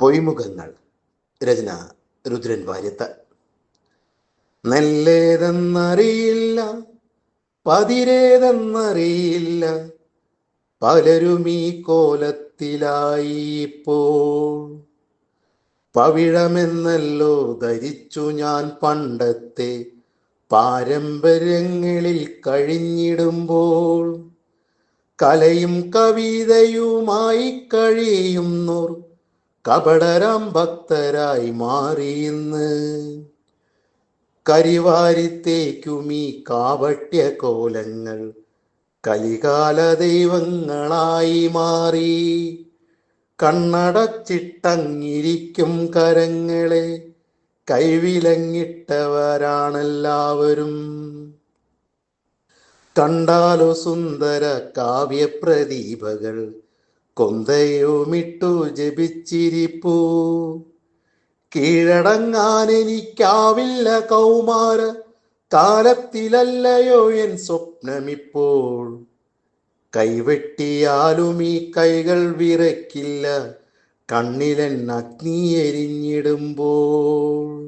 പൊയ്മുഖങ്ങൾ. രചന രുദ്രൻ വാര്യത്ത്. നല്ലേതെന്നറിയില്ല പതിരേതെന്നറിയില്ല പലരും ഈ കോലത്തിലായി ഇപ്പോൾ പവിഴമെന്നല്ലോ ധരിച്ചു ഞാൻ പണ്ടത്തെ പാരമ്പര്യങ്ങളിൽ കഴിഞ്ഞിടുമ്പോൾ. കലയും കവിതയുമായി കഴിയുന്നോർ കപടരാം ഭക്തരായി മാറിയിന്ന് കരിവാരിത്തേക്കുമീ കാവട്യ കോലങ്ങൾ കലികാല ദൈവങ്ങളായി മാറി. കണ്ണടച്ചിട്ടങ്ങിരിക്കും കരങ്ങളെ കൈവിലങ്ങിട്ടവരാണെല്ലാവരും. കണ്ടാലോ സുന്ദര കാവ്യപ്രദീപകൾ കൊന്തയുമിട്ടു ജപിച്ചിരിപ്പൂ. കീഴടങ്ങാൻ എനിക്കാവില്ല കൗമാര കാലത്തിലല്ലയോ എൻ സ്വപ്നമിപ്പോൾ. കൈവെട്ടിയാലും ഈ കൈകൾ വിറയ്ക്കില്ല കണ്ണിലെൻ അഗ്നി എരിഞ്ഞിടുമ്പോൾ.